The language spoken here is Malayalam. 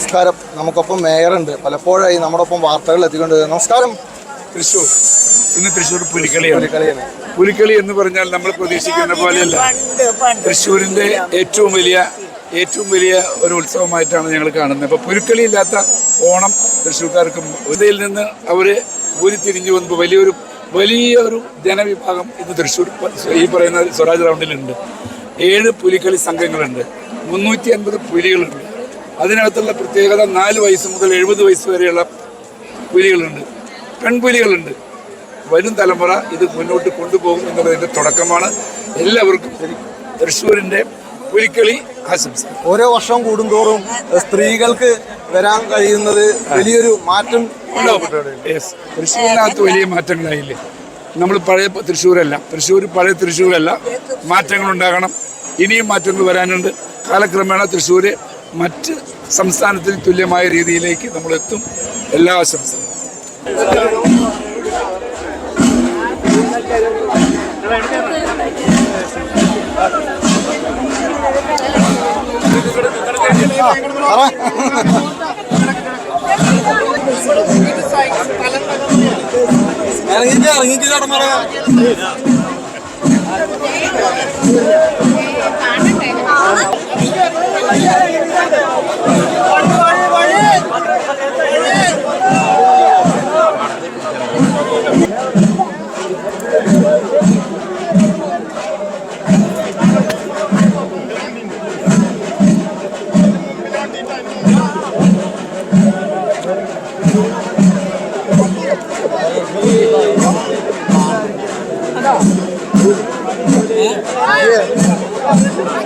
നമസ്കാരം. നമുക്കൊപ്പം മേയറുണ്ട്. പലപ്പോഴായി നമ്മുടെ ഒപ്പം വാർത്തകൾ എത്തിക്കൊണ്ട് നമസ്കാരം തൃശ്ശൂർ. ഇന്ന് തൃശ്ശൂർ പുലിക്കളിയാണ്. പുലിക്കളി എന്ന് പറഞ്ഞാൽ നമ്മൾ പ്രതീക്ഷിക്കുന്ന പോലെയല്ല. തൃശ്ശൂരിന്റെ ഏറ്റവും വലിയ ഏറ്റവും വലിയ ഒരു ഉത്സവമായിട്ടാണ് ഞങ്ങൾ കാണുന്നത്. അപ്പോൾ പുലിക്കളി ഇല്ലാത്ത ഓണം തൃശ്ശൂർക്കാർക്കും ഉദയിൽ നിന്ന് അവർ ഉരുത്തിരിഞ്ഞു വന്നപ്പോൾ വലിയൊരു വലിയൊരു ജനവിഭാഗം ഇന്ന് തൃശ്ശൂർ ഈ പറയുന്ന സ്വരാജ് റൗണ്ടിലുണ്ട്. ഏഴ് പുലിക്കളി സംഘങ്ങളുണ്ട്. മുന്നൂറ്റി അൻപത് പുലികളുണ്ട്. അതിനകത്തുള്ള പ്രത്യേകത നാല് വയസ്സ് മുതൽ എഴുപത് വയസ്സ് വരെയുള്ള പുലികളുണ്ട്. പെൺപുലികളുണ്ട്. വരും തലമുറ ഇത് മുന്നോട്ട് കൊണ്ടുപോകും എന്നുള്ളതിന്റെ തുടക്കമാണ്. എല്ലാവർക്കും തൃശ്ശൂരിന്റെ പുലിക്കളി ആശംസ ഓരോ വർഷം കൂടുന്തോറും സ്ത്രീകൾക്ക് വരാൻ കഴിയുന്നത് വലിയൊരു മാറ്റം യെസ് തൃശ്ശൂരിനകത്ത് വലിയ മാറ്റങ്ങളായില്ലേ? നമ്മൾ പഴയ തൃശ്ശൂരല്ല. തൃശ്ശൂർ പഴയ തൃശ്ശൂരല്ല. മാറ്റങ്ങൾ ഉണ്ടാകണം ഇനിയും മാറ്റങ്ങൾ വരാനുണ്ട്. കാലക്രമേണ തൃശ്ശൂര് മറ്റ് സംസ്ഥാനത്തിന് തുല്യമായ രീതിയിലേക്ക് നമ്മൾ എത്തും എല്ലാ ആശംസകളും. ഇറങ്ങിച്ച് ഇറങ്ങിച്ച് കടമറ Yeah.